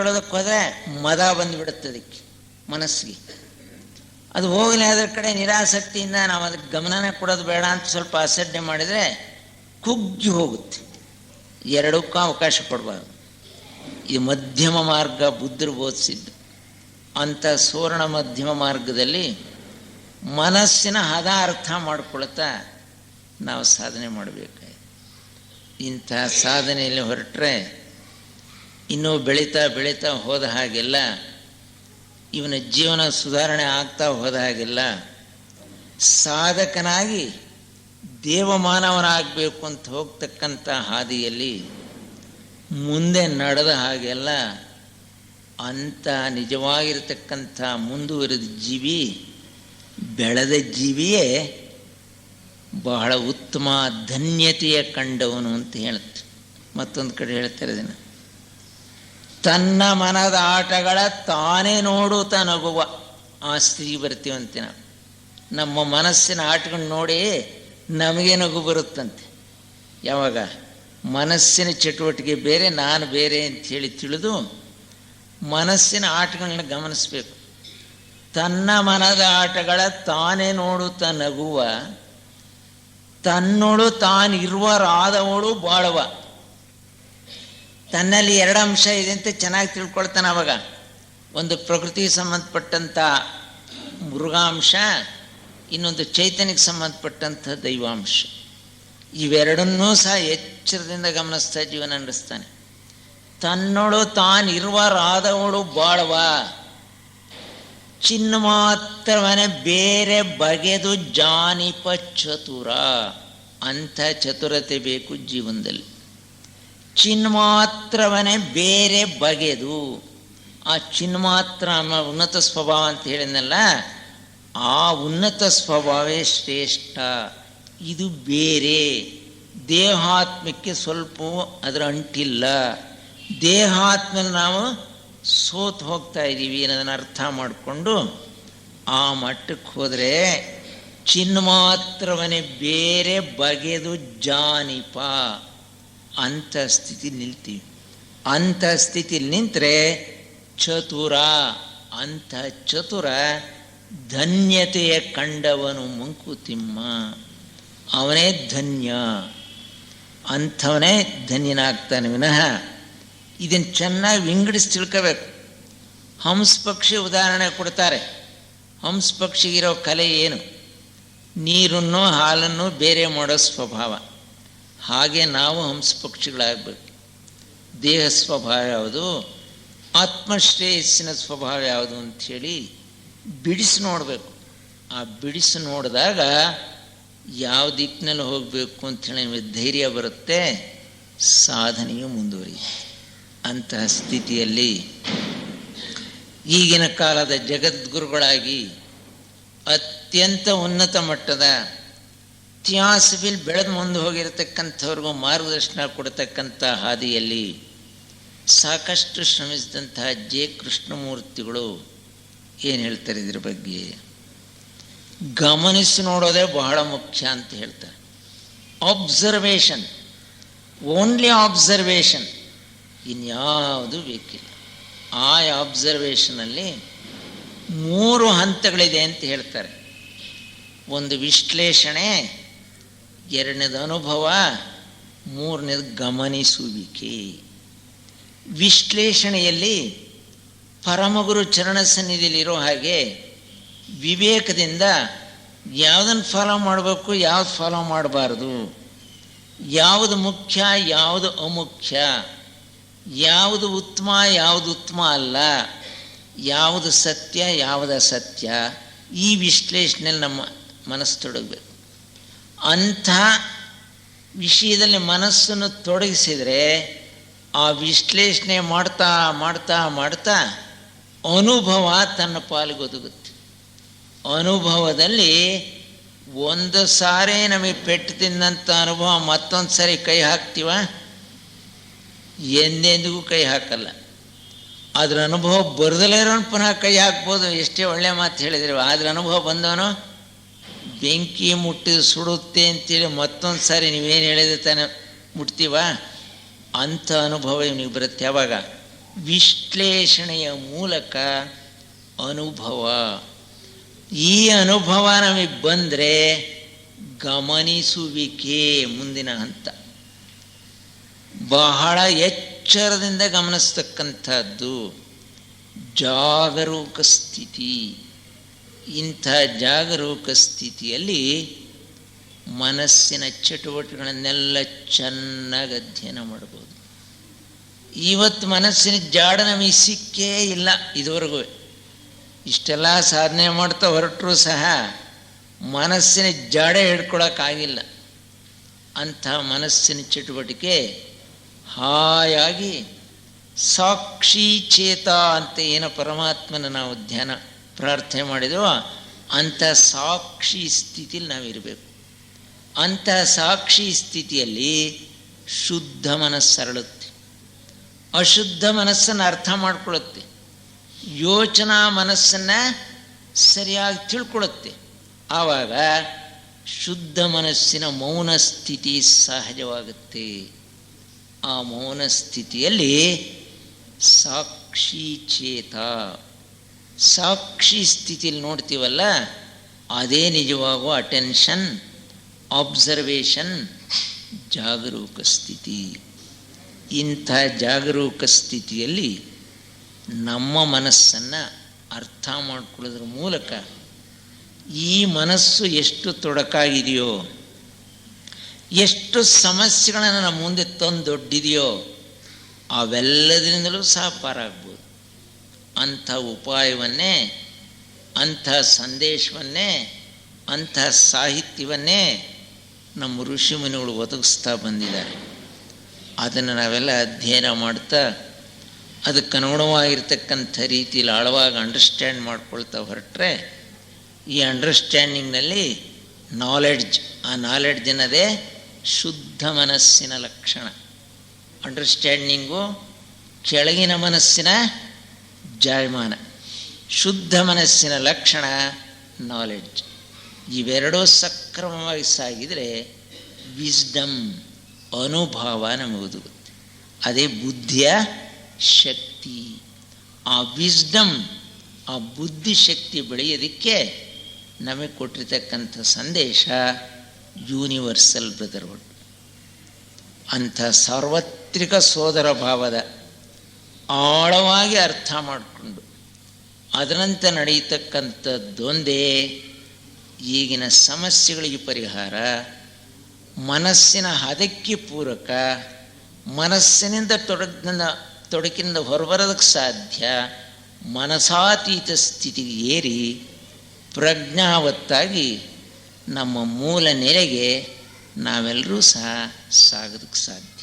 ಮಾಡ್ಕೊಳ್ಳೋದಕ್ಕೆ ಹೋದರೆ ಮದ ಬಂದುಬಿಡುತ್ತೆ ಅದಕ್ಕೆ, ಮನಸ್ಸಿಗೆ. ಅದು ಹೋಗಲಿ ಅದರ ಕಡೆ ನಿರಾಸಕ್ತಿಯಿಂದ ನಾವು ಅದಕ್ಕೆ ಗಮನನೇ ಕೊಡೋದು ಬೇಡ ಅಂತ ಸ್ವಲ್ಪ ಅಸಡ್ಡೆ ಮಾಡಿದರೆ ಕುಗ್ಗಿ ಹೋಗುತ್ತೆ. ಎರಡಕ್ಕೂ ಅವಕಾಶ ಕೊಡಬಾರ್ದು. ಇದು ಮಧ್ಯಮ ಮಾರ್ಗ ಬುದ್ಧರು ಬೋಧಿಸಿದ್ದು. ಅಂಥ ಸುವರ್ಣ ಮಧ್ಯಮ ಮಾರ್ಗದಲ್ಲಿ ಮನಸ್ಸಿನ ಹದ ಅರ್ಥ ಮಾಡಿಕೊಳ್ತಾ ನಾವು ಸಾಧನೆ ಮಾಡಬೇಕು ಇಂಥ ಸಾಧನೆಯಲ್ಲಿ ಹೊರಟ್ರೆ ಇನ್ನೂ ಬೆಳೀತಾ ಬೆಳೀತಾ ಹೋದ ಹಾಗೆಲ್ಲ, ಇವನ ಜೀವನ ಸುಧಾರಣೆ ಆಗ್ತಾ ಹೋದ ಹಾಗೆಲ್ಲ, ಸಾಧಕನಾಗಿ ದೇವಮಾನವನಾಗಬೇಕು ಅಂತ ಹೋಗ್ತಕ್ಕಂಥ ಹಾದಿಯಲ್ಲಿ ಮುಂದೆ ನಡೆದ ಹಾಗೆಲ್ಲ, ಅಂಥ ನಿಜವಾಗಿರ್ತಕ್ಕಂಥ ಮುಂದುವರಿದ ಜೀವಿ, ಬೆಳೆದ ಜೀವಿಯೇ ಬಹಳ ಉತ್ತಮ ಧನ್ಯತೆಯ ಕಂಡವನು ಅಂತ ಹೇಳುತ್ತೆ ಮತ್ತೊಂದು ಕಡೆ ಹೇಳ್ತಾರೆ ಇದನ್ನು. ತನ್ನ ಮನದ ಆಟಗಳ ತಾನೇ ನೋಡುತ್ತ ನಗುವ ಆ ಸ್ತ್ರೀ ಬರ್ತೀವಂತೆ ನಾವು ನಮ್ಮ ಮನಸ್ಸಿನ ಆಟಗಳನ್ನ ನೋಡಿ ನಮಗೆ ನಗು ಬರುತ್ತಂತೆ. ಯಾವಾಗ? ಮನಸ್ಸಿನ ಚಟುವಟಿಕೆ ಬೇರೆ, ನಾನು ಬೇರೆ ಅಂತ ಹೇಳಿ ತಿಳಿದು ಮನಸ್ಸಿನ ಆಟಗಳನ್ನ ಗಮನಿಸಬೇಕು. ತನ್ನ ಮನದ ಆಟಗಳ ತಾನೇ ನೋಡುತ್ತ ನಗುವ ತನ್ನೋಳು ತಾನಿರುವರಾದವಳು ಬಾಳುವ. ತನ್ನಲ್ಲಿ ಎರಡು ಅಂಶ ಇದೆ ಅಂತ ಚೆನ್ನಾಗಿ ತಿಳ್ಕೊಳ್ತಾನೆ ಅವಾಗ. ಒಂದು ಪ್ರಕೃತಿಗೆ ಸಂಬಂಧಪಟ್ಟಂಥ ಮೃಗಾಂಶ, ಇನ್ನೊಂದು ಚೈತನ್ಯಕ್ಕೆ ಸಂಬಂಧಪಟ್ಟಂಥ ದೈವಾಂಶ. ಇವೆರಡನ್ನೂ ಸಹ ಎಚ್ಚರದಿಂದ ಗಮನಿಸ್ತಾ ಜೀವನ ನಡೆಸ್ತಾನೆ. ತನ್ನೊಳು ತಾನಿರುವರಾದವಳು ಬಾಳುವ ಚಿನ್ನ ಮಾತ್ರವನೇ ಬೇರೆ ಬಗೆದು ಜಾನಿಪ ಚತುರ. ಅಂಥ ಚತುರತೆ ಬೇಕು ಜೀವನದಲ್ಲಿ. ಚಿನ್ಮಾತ್ರವನೇ ಬೇರೆ ಬಗೆದು. ಆ ಚಿನ್ಮಾತ್ರ ಅನ್ನೋ ಉನ್ನತ ಸ್ವಭಾವ ಅಂತ ಹೇಳಿದ್ನಲ್ಲ, ಆ ಉನ್ನತ ಸ್ವಭಾವೇ ಶ್ರೇಷ್ಠ. ಇದು ಬೇರೆ. ದೇಹಾತ್ಮಕ್ಕೆ ಸ್ವಲ್ಪ ಅದರ ಅಂಟಿಲ್ಲ. ದೇಹಾತ್ಮಲ್ಲಿ ನಾವು ಸೋತು ಹೋಗ್ತಾ ಇದ್ದೀವಿ ಅನ್ನೋದನ್ನು ಅರ್ಥ ಮಾಡಿಕೊಂಡು ಆ ಮಟ್ಟಕ್ಕೆ ಹೋದರೆ ಚಿನ್ಮಾತ್ರವನೇ ಬೇರೆ ಬಗೆದು ಜಾನಿಪ. ಅಂಥ ಸ್ಥಿತಿ ನಿಲ್ತೀವಿ ಅಂತ ಸ್ಥಿತಿಲಿ ನಿಂತರೆ ಚತುರ, ಅಂಥ ಚತುರ ಧನ್ಯತೆಯ ಕಂಡವನು ಮಂಕುತಿಮ್ಮ. ಅವನೇ ಧನ್ಯ. ಅಂಥವನೇ ಧನ್ಯನಾಗ್ತಾನೆ ವಿನಃ ಇದನ್ನು ಚೆನ್ನಾಗಿ ವಿಂಗಡಿಸಿ ತಿಳ್ಕೋಬೇಕು. ಹಂಸ ಪಕ್ಷಿ ಉದಾಹರಣೆ ಕೊಡ್ತಾರೆ. ಹಂಸ ಪಕ್ಷಿಗಿರೋ ಕಲೆ ಏನು? ನೀರನ್ನು ಹಾಲನ್ನು ಬೇರೆ ಮಾಡೋ ಸ್ವಭಾವ. ಹಾಗೆ ನಾವು ಹಂಸ ಪಕ್ಷಿಗಳಾಗಬೇಕು. ದೇಹ ಸ್ವಭಾವ ಯಾವುದು? ಆತ್ಮಶ್ರೇಯಸ್ಸಿನ ಸ್ವಭಾವ ಯಾವುದು ಅಂಥೇಳಿ ಬಿಡಿಸಿ ನೋಡಬೇಕು. ಆ ಬಿಡಿಸಿ ನೋಡಿದಾಗ ಯಾವ ದಿಕ್ಕಿನಲ್ಲಿ ಹೋಗಬೇಕು ಅಂಥೇಳಿ ನಿಮಗೆ ಧೈರ್ಯ ಬರುತ್ತೆ. ಸಾಧನೆಯು ಮುಂದುವರಿಯುತ್ತೆ. ಅಂತಹ ಸ್ಥಿತಿಯಲ್ಲಿ ಈಗಿನ ಕಾಲದ ಜಗದ್ಗುರುಗಳಾಗಿ ಅತ್ಯಂತ ಉನ್ನತ ಮಟ್ಟದ ಇತಿಹಾಸದಲ್ಲಿ ಬೆಳೆದು ಮುಂದೆ ಹೋಗಿರತಕ್ಕಂಥವ್ರಿಗೂ ಮಾರ್ಗದರ್ಶನ ಕೊಡ್ತಕ್ಕಂಥ ಹಾದಿಯಲ್ಲಿ ಸಾಕಷ್ಟು ಶ್ರಮಿಸಿದಂತಹ ಜೆ ಕೃಷ್ಣಮೂರ್ತಿಗಳು ಏನು ಹೇಳ್ತಾರೆ ಇದ್ರ ಬಗ್ಗೆ? ಗಮನಿಸಿ ನೋಡೋದೇ ಬಹಳ ಮುಖ್ಯ ಅಂತ ಹೇಳ್ತಾರೆ. ಅಬ್ಸರ್ವೇಷನ್ ಓನ್ಲಿ ಅಬ್ಸರ್ವೇಷನ್ ಇನ್ಯಾವುದು ಬೇಕಿಲ್ಲ. ಆ ಅಬ್ಸರ್ವೇಷನಲ್ಲಿ ಮೂರು ಹಂತಗಳಿದೆ ಅಂತ ಹೇಳ್ತಾರೆ. ಒಂದು ವಿಶ್ಲೇಷಣೆ ಎರಡನೇದು ಅನುಭವ, ಮೂರನೇದು ಗಮನಿಸುವಿಕೆ. ವಿಶ್ಲೇಷಣೆಯಲ್ಲಿ ಪರಮಗುರು ಚರಣ ಸನ್ನಿಧಿಯಲ್ಲಿರೋ ಹಾಗೆ ವಿವೇಕದಿಂದ ಯಾವುದನ್ನು ಫಾಲೋ ಮಾಡಬೇಕು, ಯಾವ್ದು ಫಾಲೋ ಮಾಡಬಾರ್ದು, ಯಾವುದು ಮುಖ್ಯ, ಯಾವುದು ಅಮುಖ್ಯ, ಯಾವುದು ಉತ್ತಮ ಯಾವುದು ಉತ್ತಮ ಅಲ್ಲ, ಯಾವುದು ಸತ್ಯ, ಯಾವುದು ಅಸತ್ಯ, ಈ ವಿಶ್ಲೇಷಣೆಯಲ್ಲಿ ನಮ್ಮ ಮನಸ್ಸು ತೊಡಗಬೇಕು. ಅಂಥ ವಿಷಯದಲ್ಲಿ ಮನಸ್ಸನ್ನು ತೊಡಗಿಸಿದರೆ ಆ ವಿಶ್ಲೇಷಣೆ ಮಾಡ್ತಾ ಮಾಡ್ತಾ ಮಾಡ್ತಾ ಅನುಭವ ತನ್ನ ಪಾಲಿಗೆ ಒದಗುತ್ತೆ. ಅನುಭವದಲ್ಲಿ ಒಂದು ಸಾರಿ ನಮಗೆ ಪೆಟ್ಟು ತಿಂದಂಥ ಅನುಭವ ಮತ್ತೊಂದು ಸಾರಿ ಕೈ ಹಾಕ್ತೀವ? ಎಂದೆಂದಿಗೂ ಕೈ ಹಾಕಲ್ಲ. ಅದ್ರ ಅನುಭವ ಬರದಲ್ಲೇ ಇರೋನು ಪುನಃ ಕೈ ಹಾಕ್ಬೋದು, ಎಷ್ಟೇ ಒಳ್ಳೆ ಮಾತು ಹೇಳಿದ್ರು. ಆದ್ರೆ ಅನುಭವ ಬಂದವನು ಬೆಂಕಿ ಮುಟ್ಟಿ ಸುಡುತ್ತೆ ಅಂತೇಳಿ ಮತ್ತೊಂದು ಸಾರಿ ನೀವೇನು ಹೇಳಿದ್ರೆ ತಾನೆ ಮುಟ್ತೀವ? ಅಂಥ ಅನುಭವ ಇವನಿಗೆ ಬರುತ್ತೆ. ಯಾವಾಗ? ವಿಶ್ಲೇಷಣೆಯ ಮೂಲಕ ಅನುಭವ. ಈ ಅನುಭವ ನಮಗೆ ಬಂದರೆ ಗಮನಿಸುವಿಕೆ ಮುಂದಿನ ಹಂತ. ಬಹಳ ಎಚ್ಚರದಿಂದ ಗಮನಿಸ್ತಕ್ಕಂಥದ್ದು ಜಾಗರೂಕ ಸ್ಥಿತಿ. ಇಂಥ ಜಾಗರೂಕ ಸ್ಥಿತಿಯಲ್ಲಿ ಮನಸ್ಸಿನ ಚಟುವಟಿಕೆಗಳನ್ನೆಲ್ಲ ಚೆನ್ನಾಗಿ ಅಧ್ಯಯನ ಮಾಡ್ಬೋದು. ಇವತ್ತು ಮನಸ್ಸಿನ ಜಾಡ ನಮಗೆ ಇಲ್ಲ ಇದುವರೆಗೂ. ಇಷ್ಟೆಲ್ಲ ಸಾಧನೆ ಮಾಡ್ತಾ ಹೊರಟರೂ ಸಹ ಮನಸ್ಸಿನ ಜಾಡ ಹಿಡ್ಕೊಳಕ್ಕಾಗಿಲ್ಲ. ಅಂಥ ಮನಸ್ಸಿನ ಚಟುವಟಿಕೆ ಹಾಯಾಗಿ ಸಾಕ್ಷಿ ಚೇತ ಅಂತ ಏನು ಪರಮಾತ್ಮನ ನಾವು ಧ್ಯಾನ ಪ್ರಾರ್ಥನೆ ಮಾಡಿದ್ರು, ಅಂಥ ಸಾಕ್ಷಿ ಸ್ಥಿತಿಯಲ್ಲಿ ನಾವಿರಬೇಕು. ಅಂತಹ ಸಾಕ್ಷಿ ಸ್ಥಿತಿಯಲ್ಲಿ ಶುದ್ಧ ಮನಸ್ಸರಳುತ್ತೆ ಅಶುದ್ಧ ಮನಸ್ಸನ್ನು ಅರ್ಥ ಮಾಡಿಕೊಳ್ಳುತ್ತೆ. ಯೋಚನಾ ಮನಸ್ಸನ್ನು ಸರಿಯಾಗಿ ತಿಳ್ಕೊಳ್ಳುತ್ತೆ. ಆವಾಗ ಶುದ್ಧ ಮನಸ್ಸಿನ ಮೌನ ಸ್ಥಿತಿ ಸಹಜವಾಗುತ್ತೆ. ಆ ಮೌನ ಸ್ಥಿತಿಯಲ್ಲಿ ಸಾಕ್ಷಿ ಚೇತ ಸಾಕ್ಷಿ ಸ್ಥಿತಿಯಲ್ಲಿ ನೋಡ್ತೀವಲ್ಲ, ಅದೇ ನಿಜವಾಗುವ ಅಟೆನ್ಷನ್ ಆಬ್ಸರ್ವೇಷನ್ ಜಾಗರೂಕ ಸ್ಥಿತಿ. ಇಂಥ ಜಾಗರೂಕ ಸ್ಥಿತಿಯಲ್ಲಿ ನಮ್ಮ ಮನಸ್ಸನ್ನು ಅರ್ಥ ಮಾಡ್ಕೊಳ್ಳೋದ್ರ ಮೂಲಕ ಈ ಮನಸ್ಸು ಎಷ್ಟು ತೊಡಕಾಗಿದೆಯೋ, ಎಷ್ಟು ಸಮಸ್ಯೆಗಳನ್ನು ನಮ್ಮ ಮುಂದೆ ತಂದೊಡ್ಡಿದೆಯೋ, ಅವೆಲ್ಲದರಿಂದಲೂ ಸಹ ಪಾರಾಗ್ಬೋದು. ಅಂಥ ಉಪಾಯವನ್ನೇ, ಅಂಥ ಸಂದೇಶವನ್ನೇ, ಅಂಥ ಸಾಹಿತ್ಯವನ್ನೇ ನಮ್ಮ ಋಷಿಮುನಿಗಳು ಒದಗಿಸ್ತಾ ಬಂದಿದ್ದಾರೆ. ಅದನ್ನು ನಾವೆಲ್ಲ ಅಧ್ಯಯನ ಮಾಡ್ತಾ, ಅದಕ್ಕೆ ಅನುಗುಣವಾಗಿರ್ತಕ್ಕಂಥ ರೀತಿಯಲ್ಲಿ ಆಳವಾಗಿ ಅಂಡರ್ಸ್ಟ್ಯಾಂಡ್ ಮಾಡ್ಕೊಳ್ತಾ ಹೊರಟ್ರೆ, ಈ ಅಂಡರ್ಸ್ಟ್ಯಾಂಡಿಂಗ್ನಲ್ಲಿ ನಾಲೆಡ್ಜ್ ಆ ನಾಲೆಡ್ಜ್ ಅನ್ನೋದೇ ಶುದ್ಧ ಮನಸ್ಸಿನ ಲಕ್ಷಣ. ಅಂಡರ್ಸ್ಟ್ಯಾಂಡಿಂಗು ಕೆಳಗಿನ ಮನಸ್ಸಿನ ಜಾಯಮಾನ ಶುದ್ಧ ಮನಸ್ಸಿನ ಲಕ್ಷಣ ನಾಲೆಡ್ಜ್ ಇವೆರಡೂ ಸಕ್ರಮವಾಗಿ ಸಾಗಿದರೆ ವಿಸ್ಡಮ್ ಅನುಭವ ನಮಗೆ ಅದೇ ಬುದ್ಧಿಯ ಶಕ್ತಿ. ಆ ವಿಸ್ಡಮ್ ಆ ಬುದ್ಧಿಶಕ್ತಿ ಬೆಳೆಯೋದಕ್ಕೆ ನಮಗೆ ಕೊಟ್ಟಿರ್ತಕ್ಕಂಥ ಸಂದೇಶ ಯೂನಿವರ್ಸಲ್ ಬ್ರದರ್ಹುಡ್ ಅಂಥ ಸಾರ್ವತ್ರಿಕ ಸೋದರ ಭಾವದ ಆಳವಾಗಿ ಅರ್ಥ ಮಾಡಿಕೊಂಡು ಅದರಂತೆ ನಡೆಯತಕ್ಕಂಥದ್ದೊಂದೇ ಈಗಿನ ಸಮಸ್ಯೆಗಳಿಗೆ ಪರಿಹಾರ, ಮನಸ್ಸಿನ ಹದಕ್ಕೆ ಪೂರಕ, ಮನಸ್ಸಿನಿಂದ ತೊಡಕಿನ ತೊಡಕಿನಿಂದ ಹೊರಬರೋದಕ್ಕೆ ಸಾಧ್ಯ, ಮನಸಾತೀತ ಸ್ಥಿತಿಗೆ ಏರಿ ಪ್ರಜ್ಞಾವತ್ತಾಗಿ ನಮ್ಮ ಮೂಲ ನೆಲೆಗೆ ನಾವೆಲ್ಲರೂ ಸಹ ಸಾಗೋದಕ್ಕೆ ಸಾಧ್ಯ.